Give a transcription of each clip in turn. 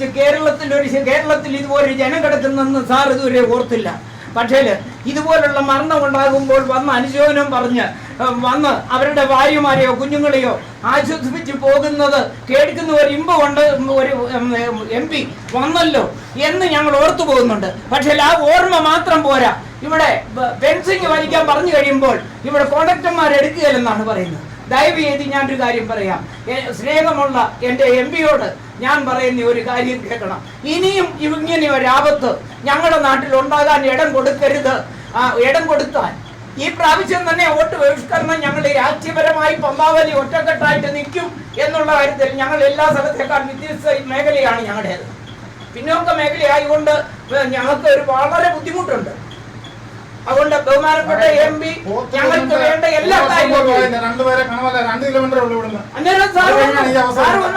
കുറിച്ച് കേരളത്തിൽ ഒരു കേരളത്തിൽ ഇതുപോലെ ജനം കിടക്കുന്നെന്ന് സാർ ഇതുവരെ ഓർത്തില്ല. പക്ഷേ ഇതുപോലുള്ള മരണം ഉണ്ടാകുമ്പോൾ വന്ന് അനുശോചനം പറഞ്ഞ് വന്ന് അവരുടെ ഭാര്യമാരെയോ കുഞ്ഞുങ്ങളെയോ ആശ്വസിപ്പിച്ച് പോകുന്നത് കേൾക്കുന്ന ഒരു ഇമ്പമുണ്ട് ഒരു എം പി വന്നല്ലോ എന്ന് ഞങ്ങൾ ഓർത്തു പോകുന്നുണ്ട്. പക്ഷേ ആ ഓർമ്മ മാത്രം പോരാ. ഇവിടെ ഫെൻസിങ് വലിക്കാൻ പറഞ്ഞു കഴിയുമ്പോൾ ഇവിടെ എടുക്കുകയില്ലെന്നാണ് പറയുന്നത്. ദയവ് ചെയ്ത് ഞാനൊരു കാര്യം പറയാം. സ്നേഹമുള്ള എന്റെ എം പിയോട് ഞാൻ പറയുന്ന ഒരു കാര്യം കേൾക്കണം. ഇനിയും ഇങ്ങനെ ഒരു ആപത്ത് ഞങ്ങളുടെ നാട്ടിൽ ഉണ്ടാകാൻ ഇടം കൊടുക്കരുത്. ഇടം കൊടുത്താൽ ഈ പ്രാവശ്യം തന്നെ വോട്ട് ബഹിഷ്കരണം ഞങ്ങൾ രാജ്യപരമായി പമ്പാവലി ഒറ്റക്കെട്ടായിട്ട് നിൽക്കും എന്നുള്ള കാര്യത്തിൽ ഞങ്ങൾ എല്ലാ സ്ഥലത്തേക്കാൾ വ്യത്യസ്ത മേഖലയാണ് ഞങ്ങളുടേത്. പിന്നോക്ക മേഖലയായതുകൊണ്ട് ഞങ്ങൾക്ക് ഒരു വളരെ ബുദ്ധിമുട്ടുണ്ട്. അതുകൊണ്ട് ബഹുമാനപ്പെട്ട എം പി ഞങ്ങൾക്ക് വേണ്ട എല്ലാ കാര്യങ്ങളും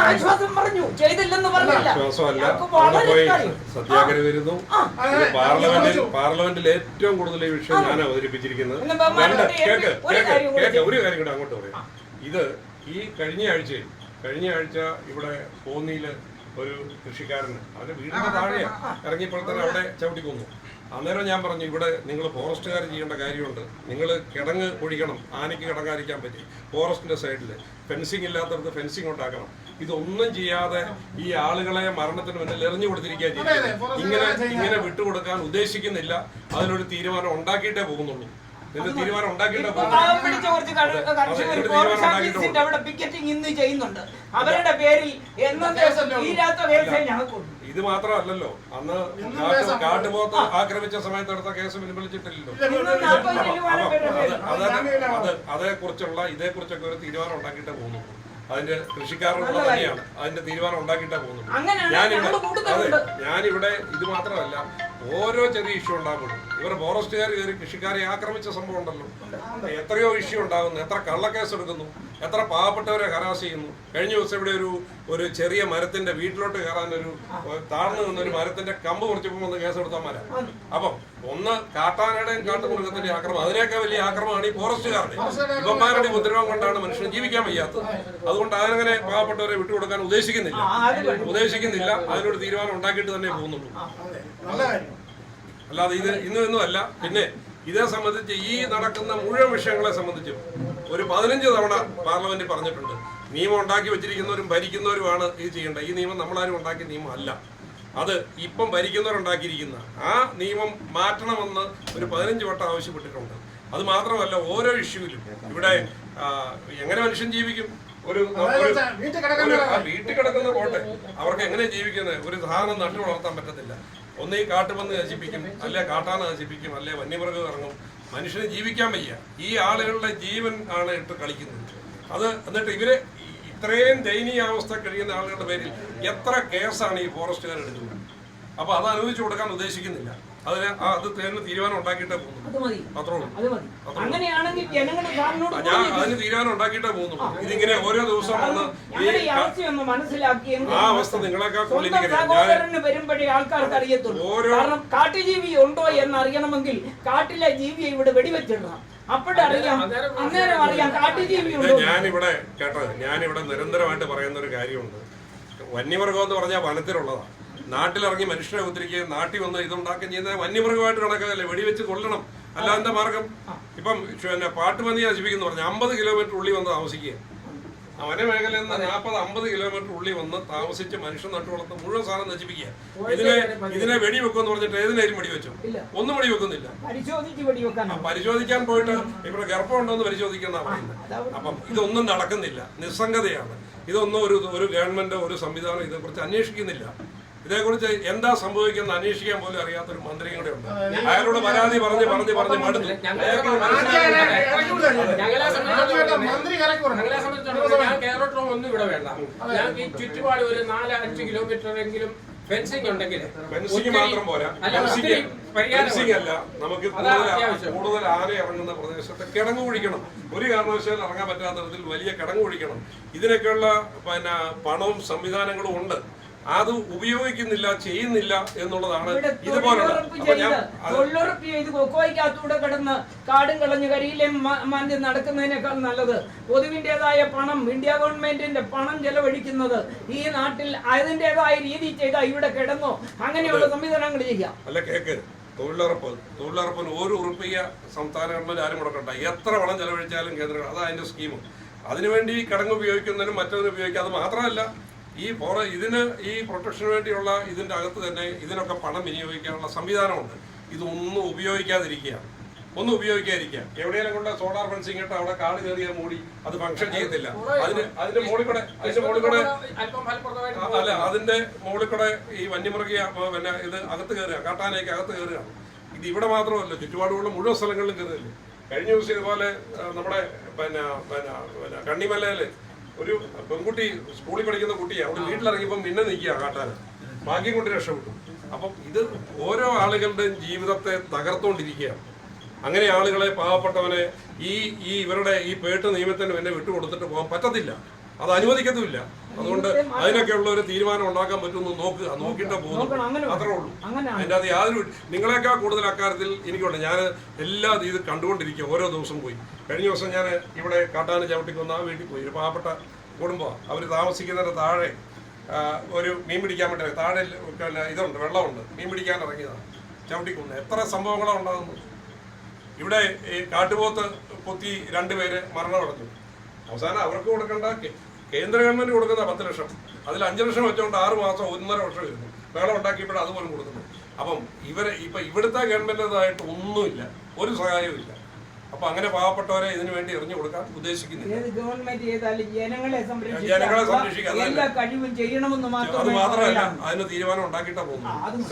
ആശ്വാസം പറഞ്ഞു. ചെയ്തില്ലെന്ന് പറഞ്ഞില്ല. സത്യാഗ്രഹം വരുന്നു പാർലമെന്റിൽ പാർലമെന്റിൽ ഏറ്റവും കൂടുതൽ ഈ വിഷയം ഞാൻ അവതരിപ്പിച്ചിരിക്കുന്നത്. ഒരു കാര്യം കൂടെ അങ്ങോട്ട് പറയാം. ഇത് ഈ കഴിഞ്ഞ ആഴ്ചയിൽ കഴിഞ്ഞ ആഴ്ച ഇവിടെ കോന്നിയിൽ ഒരു കൃഷിക്കാരന്. അവന്റെ വീടിന്റെ താഴെയാ. ഇറങ്ങിയപ്പോൾ തന്നെ അവിടെ ചവിട്ടി കൊന്നു അന്നേരം ഞാൻ പറഞ്ഞു ഇവിടെ നിങ്ങൾ ഫോറസ്റ്റുകാർ ചെയ്യേണ്ട കാര്യമുണ്ട്. നിങ്ങൾ കിടങ്ങ് ഒഴിക്കണം. ആനയ്ക്ക് കിടങ്ങാതിരിക്കാൻ പറ്റി. ഫോറസ്റ്റിന്റെ സൈഡിൽ ഫെൻസിങ് ഇല്ലാത്തടത്ത് ഫെൻസിങ് ഉണ്ടാക്കണം. ഇതൊന്നും ചെയ്യാതെ ഈ ആളുകളെ മരണത്തിന് മുന്നിൽ എറിഞ്ഞു കൊടുത്തിരിക്കുക forest ഇങ്ങനെ. ഇങ്ങനെ വിട്ടുകൊടുക്കാൻ ഉദ്ദേശിക്കുന്നില്ല. അതിനൊരു തീരുമാനം ഉണ്ടാക്കിയിട്ടേ പോകുന്നുള്ളൂ. പിടിച്ച കുറച്ച് കർഷകർ അവിടെ പിക്കറ്റിംഗ് ഇന്ന് ചെയ്യുന്നുണ്ട്. അവരുടെ പേരിൽ എന്നും. തീരാത്ത ഇത് മാത്രമല്ലല്ലോ. അന്ന് കാട്ടുപോത്ത് ആക്രമിച്ച സമയത്ത് എടുത്ത കേസ് പിൻവലിച്ചിട്ടില്ലല്ലോ. ഇന്ന് കുറിച്ചുള്ള ഇതേ കുറിച്ചൊക്കെ അതേക്കുറിച്ചുള്ള ഇതേക്കുറിച്ചൊക്കെ ഒരു തീരുമാനം ഉണ്ടാക്കിയിട്ടേ പോകുന്നു അതിന്റെ കൃഷിക്കാരനുള്ള തന്നെയാണ്. അതിന്റെ തീരുമാനം ഉണ്ടാക്കിയിട്ടേ പോകുന്നു ഞാനിവിടെ. ഞാനിവിടെ ഇത് മാത്രമല്ല ഓരോ ചെറിയ ഇഷ്യൂ ഉണ്ടാകുമ്പോഴും ഇവർ ഫോറസ്റ്റുകാർ കയറി കൃഷിക്കാരെ ആക്രമിച്ച സംഭവം ഉണ്ടല്ലോ. എത്രയോ ഇഷ്യൂ ഉണ്ടാകുന്നു. എത്ര കള്ളക്കേസ് എടുക്കുന്നു. എത്ര പാവപ്പെട്ടവരെ ഹരാസ് ചെയ്യുന്നു. കഴിഞ്ഞ ദിവസം ഇവിടെ ഒരു ഒരു ചെറിയ മരത്തിന്റെ വീട്ടിലോട്ട് കയറാൻ ഒരു താഴ്ന്നു നിന്നൊരു മരത്തിന്റെ കമ്പ് കുറച്ചപ്പോൾ വന്ന് കേസ് എടുത്താൽ അപ്പം ഒന്ന് കാട്ടാനയുടെയും കാട്ടുമൃഗത്തിന്റെ ആക്രമണം. അതിനേക്കാൾ വലിയ ആക്രമമാണ് ഈ ഫോറസ്റ്റുകാരുടെ. ഇവന്മാരുടെ ഉപദ്രവം കൊണ്ടാണ് മനുഷ്യന് ജീവിക്കാൻ വയ്യാത്തത്. അതുകൊണ്ട് അതിനങ്ങനെ പാവപ്പെട്ടവരെ വിട്ടുകൊടുക്കാൻ ഉദ്ദേശിക്കുന്നില്ല. ഉദ്ദേശിക്കുന്നില്ല. അതിനൊരു തീരുമാനം ഉണ്ടാക്കിയിട്ട് തന്നെ പോകുന്നുള്ളൂ. അല്ലാതെ ഇത് ഇന്നും ഇന്നും അല്ല. പിന്നെ ഇതേ സംബന്ധിച്ച് ഈ നടക്കുന്ന മുഴുവൻ വിഷയങ്ങളെ സംബന്ധിച്ചും ഒരു പതിനഞ്ച് തവണ പാർലമെന്റിൽ പറഞ്ഞിട്ടുണ്ട്. നിയമം ഉണ്ടാക്കി വെച്ചിരിക്കുന്നവരും ഭരിക്കുന്നവരുമാണ് ഇത് ചെയ്യേണ്ടത്. ഈ നിയമം നമ്മളാരും ഉണ്ടാക്കിയ നിയമം അല്ല അത് ഇപ്പം ഭരിക്കുന്നവരുണ്ടാക്കിയിരിക്കുന്ന ആ നിയമം മാറ്റണമെന്ന് ഒരു പതിനഞ്ച് വട്ടം ആവശ്യപ്പെട്ടിട്ടുണ്ട്. അത് മാത്രമല്ല ഓരോ ഇഷ്യൂവിലും. ഇവിടെ എങ്ങനെ മനുഷ്യൻ ജീവിക്കും? ഒരു വീട്ടിൽ കിടക്കുന്ന പോട്ടെ. അവർക്ക് എങ്ങനെ ജീവിക്കുന്നത്? ഒരു സാധനം നട്ടു വളർത്താൻ പറ്റത്തില്ല. ഒന്ന് ഈ കാട്ടുപന്ന് നശിപ്പിക്കും അല്ലെ കാട്ടാന നശിപ്പിക്കും അല്ലെ വന്യമൃഗം ഇറങ്ങും. മനുഷ്യന് ജീവിക്കാൻ വയ്യ. ഈ ആളുകളുടെ ജീവൻ ആണ് ഇട്ട് കളിക്കുന്നത്. അത് എന്നിട്ട് ഇവർ ഇത്രയും ദയനീയാവസ്ഥ കഴിയുന്ന ആളുകളുടെ പേരിൽ എത്ര കേസാണ് ഈ ഫോറസ്റ്റുകാർ എടുക്കുന്നത് അപ്പോൾ അത് അനുവദിച്ചു കൊടുക്കാൻ ഉദ്ദേശിക്കുന്നില്ല. അതിന് അത് തേന്ന് തീരുമാനം ഉണ്ടാക്കിയിട്ടേ പോകുന്നുള്ളൂ. അത് മതി. അത്രേ ഉള്ളൂ. അങ്ങനെയാണെങ്കിൽ ജനങ്ങൾ ഞാൻ അതിന് തീരുമാനം ഉണ്ടാക്കിയിട്ടേ പോകുന്നുള്ളൂ. ഇതിങ്ങനെ ഓരോ ദിവസം വന്ന് ആ അവസ്ഥ നിങ്ങളെക്കാൾ വരുമ്പോഴേ ആൾക്കാർക്ക് അറിയത്തുള്ളൂ. കാരണം കാട്ടുജീവി ഉണ്ടോ എന്ന് അറിയണമെങ്കിൽ കാട്ടിലെ ജീവിയെ ഇവിടെ വെടിവെച്ചിടണം. ഞാനിവിടെ കേട്ടത് ഞാനിവിടെ നിരന്തരമായിട്ട് പറയുന്ന ഒരു കാര്യമുണ്ട്. വന്യമൃഗം എന്ന് പറഞ്ഞാൽ വനത്തിലുള്ളതാണ്. നാട്ടിലിറങ്ങി മനുഷ്യരെ ഉപദ്രവിക്കുകയും നാട്ടിൽ വന്ന് ഇതുണ്ടാക്കുകയും ചെയ്യുന്നത് വന്യമൃഗമായിട്ട് കണക്കാക്കല്ലേ? വെടിവെച്ച് കൊല്ലണം. അല്ലാതെ മാർഗം? ഇപ്പം പിന്നെ പാട്ടുപന്നി നശിപ്പിക്കുന്നു പറഞ്ഞു. അമ്പത് കിലോമീറ്റർ ഉള്ളി വന്ന് താമസിക്കുക. വനമേഖലയിൽ നിന്ന് നാൽപ്പത് അമ്പത് കിലോമീറ്റർ ഉള്ളി വന്ന് താമസിച്ച് മനുഷ്യൻ നട്ടുവളർത്ത് മുഴുവൻ സാധനം നശിപ്പിക്കുക. ഇതിനെ ഇതിനെ വെടിവെക്കുമെന്ന് പറഞ്ഞിട്ട് ഏതിനേരും വെടിവെച്ചു. ഒന്നും വെടിവെക്കുന്നില്ല. പരിശോധിക്കാൻ പോയിട്ട് ഇവിടെ ഗർഭമുണ്ടോ എന്ന് പരിശോധിക്കുന്ന പറയുന്നത്. അപ്പം ഇതൊന്നും നടക്കുന്നില്ല. നിസ്സംഗതയാണ്. ഇതൊന്നും ഒരു ഒരു ഗവൺമെന്റ് ഒരു സംവിധാനം ഇതേക്കുറിച്ച് അന്വേഷിക്കുന്നില്ല. ഇതേക്കുറിച്ച് എന്താ സംഭവിക്കുന്ന അന്വേഷിക്കാൻ പോലും അറിയാത്തൊരു മന്ത്രിയും കൂടെ ഉണ്ട്. അയാളോട് പരാതി പറഞ്ഞ് പറഞ്ഞ് പറഞ്ഞ് മടുത്തു. മന്ത്രി കേരളത്തിലും ഒന്നും ഇവിടെ വേണ്ട. ഞാൻ ഈ ചുറ്റുപാട് ഒരു നാല് അഞ്ച് കിലോമീറ്റർ എങ്കിലും ഫെൻസിംഗ് ഉണ്ടെങ്കിൽ മാത്രം പോരാ. ഫെൻസിങ് അല്ല. നമുക്ക്. കൂടുതൽ ആന ഇറങ്ങുന്ന പ്രദേശത്ത് കിടങ്ങ് കുഴിക്കണം. ഒരു കാരണവശാലും ഇറങ്ങാൻ പറ്റാത്ത തരത്തിൽ വലിയ കിടങ്ങ് കുഴിക്കണം. ഇതിനൊക്കെയുള്ള പിന്നെ പണവും സംവിധാനങ്ങളും ഉണ്ട്. അത് ഉപയോഗിക്കുന്നില്ല ചെയ്യുന്നില്ല എന്നുള്ളതാണ് ഇതുപോലെ ഇതുപോലുള്ള. തൊഴിലുറപ്പ് ചെയ്ത് കൊക്കോയ്ക്കകത്തൂടെ കിടന്ന് കാടും കളഞ്ഞ് കരിയിലെ മാന്തി നടക്കുന്നതിനേക്കാൾ നല്ലത്. പൊതുവിന്റെതായ പണം ഇന്ത്യ ഗവൺമെന്റിന്റെ പണം ചെലവഴിക്കുന്നത് ഈ നാട്ടിൽ അതിന്റെതായ രീതി ചെയ്താൽ ഇവിടെ കിടന്നോ? അങ്ങനെയുള്ള സംവിധാനങ്ങൾ ചെയ്യാം അല്ല കേക്ക്. തൊഴിലുറപ്പ്. തൊഴിലുറപ്പിന് ഒരു ഉറപ്പിയ സംസ്ഥാന ഗവൺമെന്റ് ആരും കൊടുക്കണ്ട. എത്ര പണം ചെലവഴിച്ചാലും കേന്ദ്ര അതാ അതിന്റെ സ്കീം അതിനുവേണ്ടി കടങ്ങ് ഉപയോഗിക്കുന്നതിനും മറ്റൊന്നും ഉപയോഗിക്കുക അത് മാത്രമല്ല ഈ ഫോറ ഇതിന് ഈ പ്രൊട്ടക്ഷന് വേണ്ടിയുള്ള ഇതിന്റെ അകത്ത് തന്നെ ഇതിനൊക്കെ പണം വിനിയോഗിക്കാനുള്ള സംവിധാനമുണ്ട്. ഇതൊന്നും ഉപയോഗിക്കാതിരിക്കുകയാണ്. ഒന്നും ഉപയോഗിക്കാതിരിക്കുക. എവിടെയെങ്കിലും കൊണ്ട് സോളാർ ഫെൻസിങ് ഇട്ട് അവിടെ കാട് കയറിയ മൂടി അത് ഫംഗ്ഷൻ ചെയ്യത്തില്ല. അതിന് അതിന്റെ മുകളിൽ കൂടെ അതിന്റെ മുകളിൽ കൂടെ അല്പം ഫലപ്രദമായിട്ട് അല്ല അതിന്റെ മുകളിൽ കൂടെ ഈ വന്യമൃഗ പിന്നെ ഇത് അകത്ത് കയറുക കാട്ടാനയ്ക്ക് അകത്ത് കയറുക. ഇത് ഇവിടെ മാത്രമല്ല ചുറ്റുപാടുള്ള മുഴുവൻ സ്ഥലങ്ങളിലും കയറില്ലേ കഴിഞ്ഞ ദിവസം ഇതുപോലെ നമ്മുടെ പിന്നെ പിന്നെ പിന്നെ കണ്ണിമലയിൽ ഒരു പെൺകുട്ടി സ്കൂളിൽ പഠിക്കുന്ന കുട്ടിയെ അവിടെ വീട്ടിലിറങ്ങിയപ്പോൾ മിന്നെ നിൽക്കുക കാട്ടാൻ ബാക്കി കൊണ്ട് രക്ഷപ്പെട്ടു. അപ്പം ഇത് ഓരോ ആളുകളുടെയും ജീവിതത്തെ തകർത്തുകൊണ്ടിരിക്കുകയാണ് അങ്ങനെ ആളുകളെ പാവപ്പെട്ടവനെ ഈ ഈ ഇവരുടെ ഈ പേട്ട് നിയമത്തിന് പിന്നെ വിട്ടുകൊടുത്തിട്ട് പോകാൻ പറ്റത്തില്ല. അത് അനുവദിക്കത്തുമില്ല. അതുകൊണ്ട് അതിനൊക്കെയുള്ള ഒരു തീരുമാനം ഉണ്ടാക്കാൻ പറ്റുമെന്ന് നോക്കുക. നോക്കിട്ട് പോകുന്നു അത്രേ ഉള്ളൂ. അതിന്റെ അത് യാതൊരു നിങ്ങളെക്കാൾ കൂടുതൽ അക്കാര്യത്തിൽ എനിക്കുണ്ട്. ഞാൻ എല്ലാ ഇത് കണ്ടുകൊണ്ടിരിക്കുക. ഓരോ ദിവസം പോയി. കഴിഞ്ഞ ദിവസം ഞാൻ ഇവിടെ കാട്ടാന ചവിട്ടിക്ക് ആ വീട്ടിൽ പോയി. ഒരു പാവപ്പെട്ട കുടുംബമാണ്. അവർ താമസിക്കുന്നതിന്റെ താഴെ ഒരു മീൻ പിടിക്കാൻ വേണ്ടി താഴെ പിന്നെ ഇതുണ്ട് വെള്ളമുണ്ട്. മീൻ പിടിക്കാൻ ഇറങ്ങിയതാണ് ചവിട്ടിക്കുന്ന്. എത്ര സംഭവങ്ങളാണ് ഉണ്ടാകുന്നത്? ഇവിടെ ഈ കാട്ടുപോത്ത് കുത്തി രണ്ടുപേര് മരണമടഞ്ഞു. അവസാനം അവർക്ക് കൊടുക്കേണ്ട കേന്ദ്ര ഗവൺമെന്റ് കൊടുക്കുന്ന പത്ത് ലക്ഷം അതിൽ അഞ്ച് ലക്ഷം വെച്ചുകൊണ്ട് ആറ് മാസം ഒന്നര വർഷം ഇരുന്നു. വേളം ഉണ്ടാക്കിയപ്പോഴും അതുപോലും കൊടുക്കുന്നു അപ്പം ഇവരെ ഇപ്പൊ ഇവിടുത്തെ ഗവൺമെന്റിന്റെതായിട്ട് ഒന്നുമില്ല ഒരു സഹായവും ഇല്ല. അപ്പൊ അങ്ങനെ പാവപ്പെട്ടവരെ ഇതിനു വേണ്ടി എറിഞ്ഞു കൊടുക്കാൻ ഉദ്ദേശിക്കുന്നില്ല. ഗവൺമെന്റ് ചെയ്താലും ജനങ്ങളെ ജനങ്ങളെ. എല്ലാ കഴിവും ചെയ്യണമെന്ന് മാത്രമേ മാത്രമല്ല. അതിന് തീരുമാനം ഉണ്ടാക്കിയിട്ടാ അത്